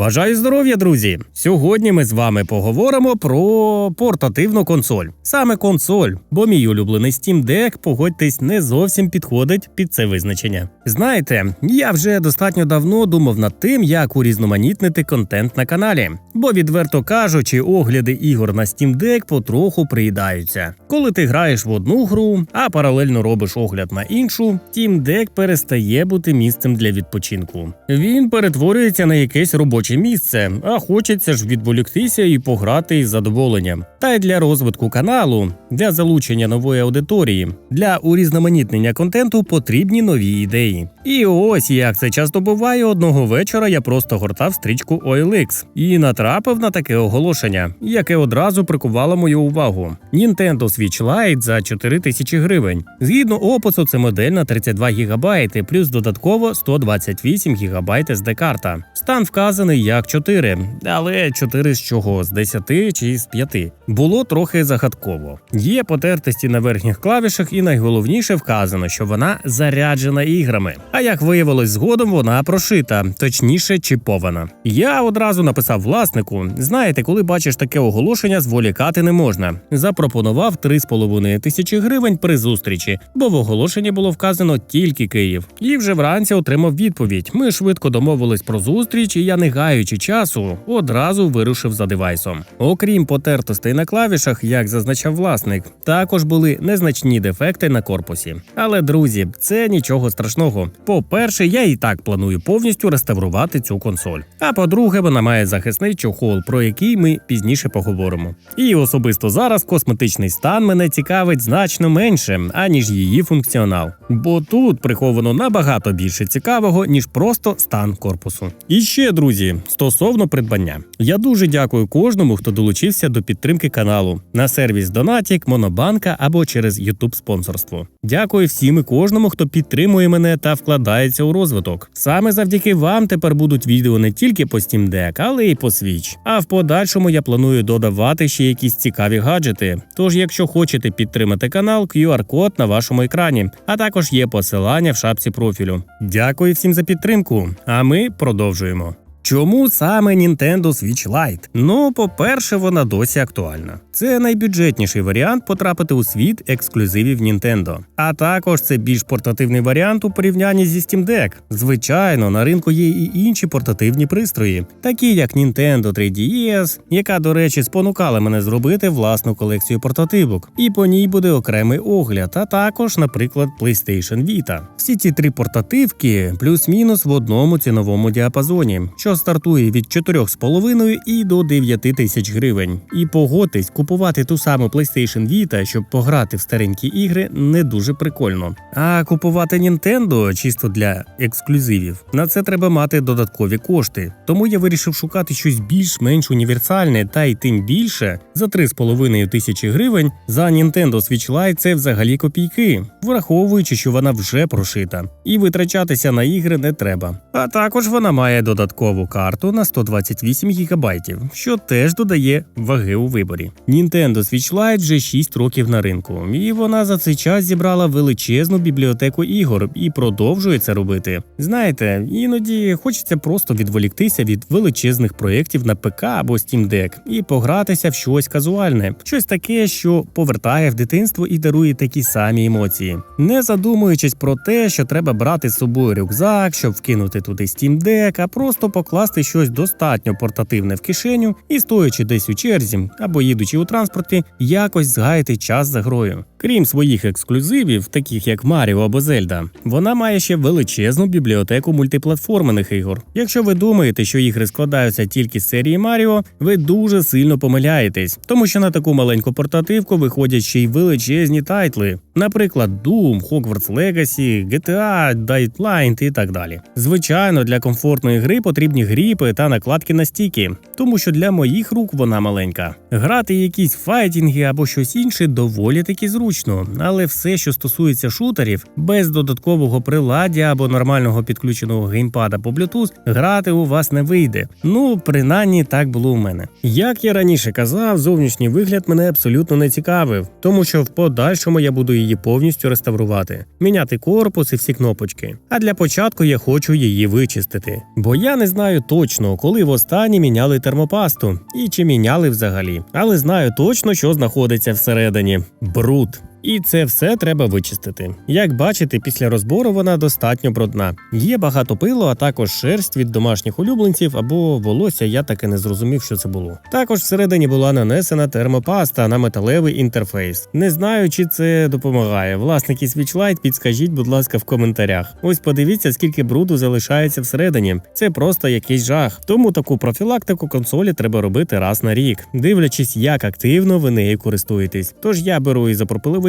Бажаю здоров'я, друзі! Сьогодні ми з вами поговоримо про портативну консоль. Саме консоль, бо мій улюблений Steam Deck, погодьтесь, не зовсім підходить під це визначення. Знаєте, я вже достатньо давно думав над тим, як урізноманітнити контент на каналі, бо, відверто кажучи, огляди ігор на Steam Deck потроху приїдаються. Коли ти граєш в одну гру, а паралельно робиш огляд на іншу, Steam Deck перестає бути місцем для відпочинку. Він перетворюється на якесь робоче місце, а хочеться ж відволіктися і пограти із задоволенням. Та й для розвитку каналу, для залучення нової аудиторії, для урізноманітнення контенту потрібні нові ідеї. І ось як це часто буває, одного вечора я просто гортав стрічку OLX і натрапив на таке оголошення, яке одразу прикувало мою увагу. Nintendo Switch Lite за 4 тисячі гривень. Згідно опису, це модель на 32 ГБ, плюс додатково 128 ГБ SD-карта. Стан вказаний як 4, але 4 з чого? З 10 чи з 5? Було трохи загадково. Є потертості на верхніх клавішах, і найголовніше вказано, що вона заряджена іграми. А як виявилось згодом, вона прошита, точніше чіпована. Я одразу написав власнику: знаєте, коли бачиш таке оголошення, зволікати не можна. Запропонував 3,5 тисячі гривень при зустрічі, бо в оголошенні було вказано тільки Київ. І вже вранці отримав відповідь. Ми швидко домовились про зустріч, і я, не гаючи часу, одразу вирушив за девайсом. Окрім потертостей на клавішах, як зазначав власник, також були незначні дефекти на корпусі. Але друзі, це нічого страшного. По-перше, я і так планую повністю реставрувати цю консоль. А по-друге, вона має захисний чохол, про який ми пізніше поговоримо. І особисто зараз косметичний стан мене цікавить значно менше, аніж її функціонал. Бо тут приховано набагато більше цікавого, ніж просто стан корпусу. І ще, друзі, стосовно придбання. Я дуже дякую кожному, хто долучився до підтримки каналу на сервіс Донатік, Монобанка або через YouTube спонсорство. Дякую всім і кожному, хто підтримує мене та вкладається у розвиток. Саме завдяки вам тепер будуть відео не тільки по Steam Deck, але й по Switch. А в подальшому я планую додавати ще якісь цікаві гаджети. Тож, якщо хочете підтримати канал, QR-код на вашому екрані, а також є посилання в шапці профілю. Дякую всім за підтримку. А ми продовжуємо. Чому саме Nintendo Switch Lite? Ну, по-перше, вона досі актуальна. Це найбюджетніший варіант потрапити у світ ексклюзивів Nintendo. А також це більш портативний варіант у порівнянні зі Steam Deck. Звичайно, на ринку є і інші портативні пристрої, такі як Nintendo 3DS, яка, до речі, спонукала мене зробити власну колекцію портативок, і по ній буде окремий огляд, а також, наприклад, PlayStation Vita. Всі ці три портативки плюс-мінус в одному ціновому діапазоні, що стартує від 4,5 і до 9 тисяч гривень. І погодьтесь, купувати ту саму PlayStation Vita, щоб пограти в старенькі ігри, не дуже прикольно. А купувати Nintendo чисто для ексклюзивів на це треба мати додаткові кошти. Тому я вирішив шукати щось більш-менш універсальне, та й тим більше за 3,5 тисячі гривень за Nintendo Switch Lite це взагалі копійки, враховуючи, що вона вже прошита, і витрачатися на ігри не треба. А також вона має додаткову карту на 128 ГБ, що теж додає ваги у виборі. Nintendo Switch Lite вже 6 років на ринку, і вона за цей час зібрала величезну бібліотеку ігор і продовжує це робити. Знаєте, іноді хочеться просто відволіктися від величезних проєктів на ПК або Steam Deck і погратися в щось казуальне, щось таке, що повертає в дитинство і дарує такі самі емоції, не задумуючись про те, що треба брати з собою рюкзак, щоб вкинути туди Steam Deck, а просто покласти щось достатньо портативне в кишеню і стоячи десь у черзі або їдучи у транспорті, якось згаяти час за грою. Крім своїх ексклюзивів, таких як Маріо або Зельда, вона має ще величезну бібліотеку мультиплатформених ігор. Якщо ви думаєте, що ігри складаються тільки з серії Маріо, ви дуже сильно помиляєтесь, тому що на таку маленьку портативку виходять ще й величезні тайтли, наприклад, Doom, Hogwarts Legacy, GTA, Daylight і так далі. Звичайно, для комфортної гри потрібні гріпи та накладки на стіки, тому що для моїх рук вона маленька. Грати якісь файтінги або щось інше доволі таки зручно, але все, що стосується шутерів, без додаткового приладдя або нормального підключеного геймпада по Bluetooth, грати у вас не вийде. Ну, принаймні так було у мене. Як я раніше казав, зовнішній вигляд мене абсолютно не цікавив, тому що в подальшому я буду її повністю реставрувати, міняти корпус і всі кнопочки. А для початку я хочу її вичистити, бо я не знаю. Пам'ятаю точно, коли востаннє міняли термопасту і чи міняли взагалі. Але знаю точно, що знаходиться всередині бруд. І це все треба вичистити. Як бачите, після розбору вона достатньо брудна. Є багато пилу, а також шерсть від домашніх улюбленців або волосся. Я таки не зрозумів, що це було. Також всередині була нанесена термопаста на металевий інтерфейс. Не знаю, чи це допомагає. Власники Switchlight, підскажіть, будь ласка, в коментарях. Ось подивіться, скільки бруду залишається всередині. Це просто якийсь жах. Тому таку профілактику консолі треба робити раз на рік, дивлячись, як активно ви нею користуєтесь. Тож я беру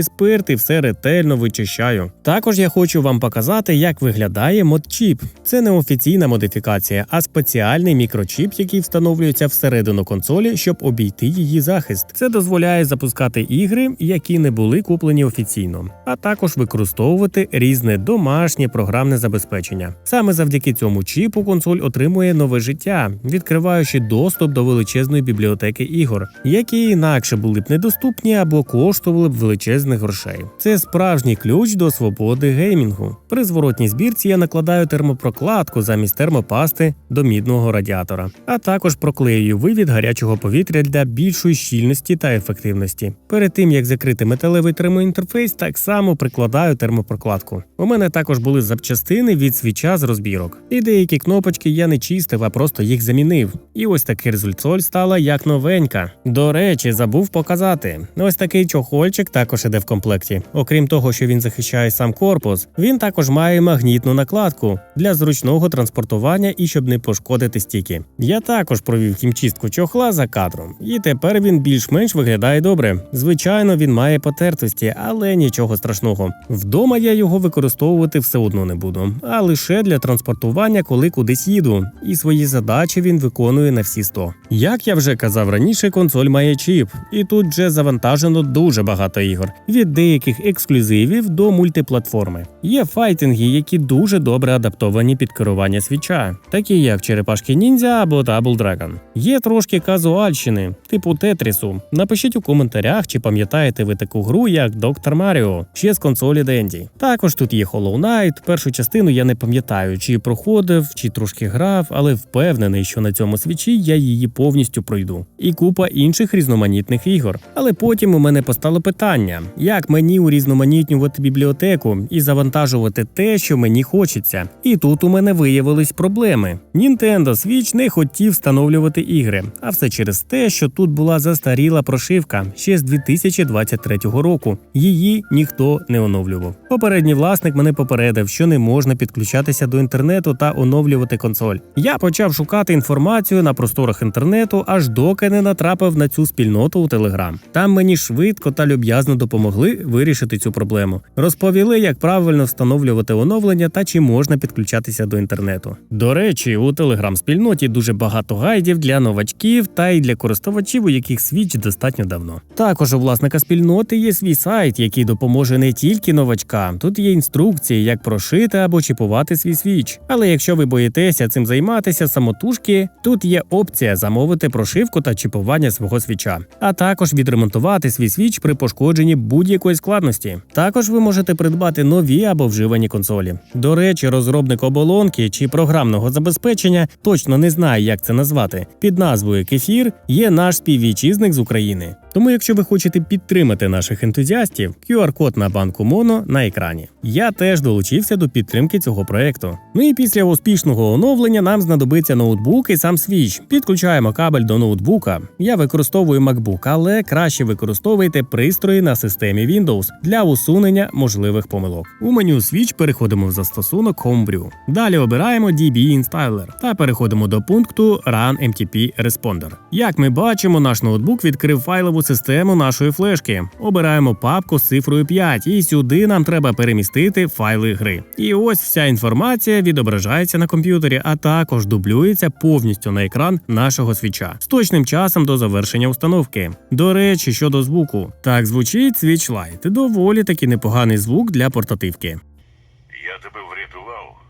ізопропиловий спирт і все ретельно вичищаю. Також я хочу вам показати, як виглядає модчіп. Це не офіційна модифікація, а спеціальний мікрочіп, який встановлюється всередину консолі, щоб обійти її захист. Це дозволяє запускати ігри, які не були куплені офіційно, а також використовувати різне домашнє програмне забезпечення. Саме завдяки цьому чіпу консоль отримує нове життя, відкриваючи доступ до величезної бібліотеки ігор, які інакше були б недоступні або коштували б величезних грошей. Це справжній ключ до свободи геймінгу. При зворотній збірці я накладаю термопрокладку замість термопасти до мідного радіатора, а також проклеюю вивід гарячого повітря для більшої щільності та ефективності. Перед тим як закрити металевий термоінтерфейс, так само прикладаю термопрокладку. У мене також були запчастини від свіча з розбірок, і деякі кнопочки я не чистив, а просто їх замінив. І ось такий результат стала як новенька. До речі, забув показати. Ось такий чохольчик також іде в комплекті. Окрім того, що він захищає сам корпус, він також має магнітну накладку для зручного транспортування і щоб не пошкодити стіки. Я також провів хімчистку чохла за кадром, і тепер він більш-менш виглядає добре. Звичайно, він має потертості, але нічого страшного. Вдома я його використовувати все одно не буду, а лише для транспортування, коли кудись їду. І свої задачі він виконує на всі 100. Як я вже казав раніше, консоль має чіп, і тут вже завантажено дуже багато ігор від деяких ексклюзивів до мультиплатформи. Є файтинги, які дуже добре адаптовані під керування свіча, такі як черепашки ніндзя або Double Dragon. Є трошки казуальщини, типу Тетрісу. Напишіть у коментарях, чи пам'ятаєте ви таку гру, як Доктор Маріо, ще з консолі Денді. Також тут є Hollow Knight. Першу частину я не пам'ятаю, чи проходив, чи трошки грав, але впевнений, що на цьому свічі я її повністю пройду. І купа інших різноманітних ігор. Але потім у мене постало питання: як мені урізноманітнювати бібліотеку і завантажувати те, що мені хочеться. І тут у мене виявились проблеми. Nintendo Switch не хотів встановлювати ігри, а все через те, що тут була застаріла прошивка ще з 2023 року. Її ніхто не оновлював. Попередній власник мене попередив, що не можна підключатися до інтернету та оновлювати консоль. Я почав шукати інформацію на просторах інтернету, аж доки не натрапив на цю спільноту у Телеграм. Там мені швидко та люб'язно допомогли вирішити цю проблему. Розповіли, як правильно встановлювати оновлення та чи можна підключатися до інтернету. До речі, у телеграм-спільноті дуже багато гайдів для новачків та й для користувачів, у яких свіч достатньо давно. Також у власника спільноти є свій сайт, який допоможе не тільки новачкам. Тут є інструкції, як прошити або чіпувати свій свіч. Але якщо ви боїтеся цим займатися самотужки, тут є опція замовити прошивку та чіпування свого свіча, а також відремонтувати свій свіч при пошкодженні будь-якої складності. Також ви можете придбати нові або вживані консолі. До речі, розробник оболонки чи програмного забезпечення точно не знає, як це назвати. Під назвою Кефір є наш співвітчизник з України. Тому, якщо ви хочете підтримати наших ентузіастів, QR-код на банку Моно на екрані. Я теж долучився до підтримки цього проекту. Ну і після успішного оновлення нам знадобиться ноутбук і сам свіч. Підключаємо кабель до ноутбука. Я використовую MacBook, але краще використовуйте пристрої на системі Windows для усунення можливих помилок. У меню Switch переходимо в застосунок Homebrew. Далі обираємо DB Installer та переходимо до пункту Run MTP Responder. Як ми бачимо, наш ноутбук відкрив файлову систему нашої флешки. Обираємо папку з цифрою 5, і сюди нам треба перемістити файли гри. І ось вся інформація відображається на комп'ютері, а також дублюється повністю на екран нашого свіча з точним часом до завершення установки. До речі, щодо звуку, так звучить Switch Lite. Доволі таки непоганий звук для портативки. Я тебе врятував,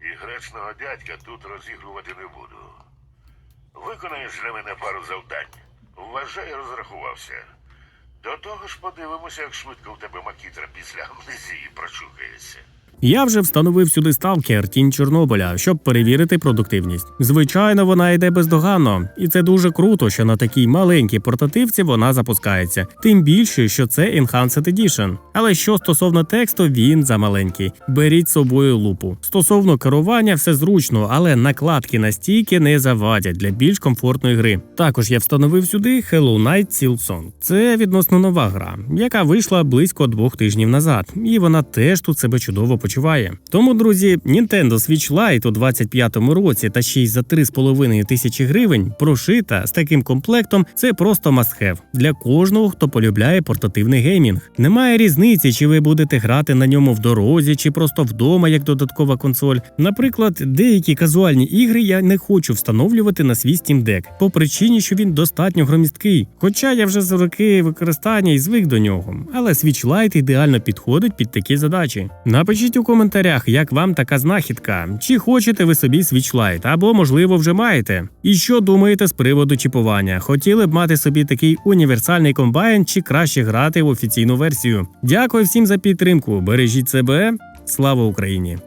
і гречного дядька тут розігрувати не буду. Виконаєш для мене пару завдань. Вважай, розрахувався. До того ж подивимося, як швидко в тебе макітра після амнезії прочухається. Я вже встановив сюди сталкер тінь Чорнобиля, щоб перевірити продуктивність. Звичайно, вона йде бездоганно, і це дуже круто, що на такій маленькій портативці вона запускається. Тим більше, що це Enhanced Edition. Але що стосовно тексту, він замаленький. Беріть з собою лупу. Стосовно керування, все зручно, але накладки на стійки не завадять для більш комфортної гри. Також я встановив сюди Hello Night Silksong. Це відносно нова гра, яка вийшла близько двох тижнів назад, і вона теж тут себе чудово почуває. Тому, друзі, Nintendo Switch Lite у 25-му році та ще й за 3,5 тисячі гривень прошита з таким комплектом. Це просто must-have для кожного, хто полюбляє портативний геймінг. Немає різниці, чи ви будете грати на ньому в дорозі, чи просто вдома як додаткова консоль. Наприклад, деякі казуальні ігри я не хочу встановлювати на свій Steam Deck по причині, що він достатньо громісткий. Хоча я вже за роки використання і звик до нього. Але Switch Lite ідеально підходить під такі задачі. Напишіть у коментарях, як вам така знахідка, чи хочете ви собі свічлайт, або можливо вже маєте. І що думаєте з приводу чіпування? Хотіли б мати собі такий універсальний комбайн, чи краще грати в офіційну версію? Дякую всім за підтримку. Бережіть себе. Слава Україні!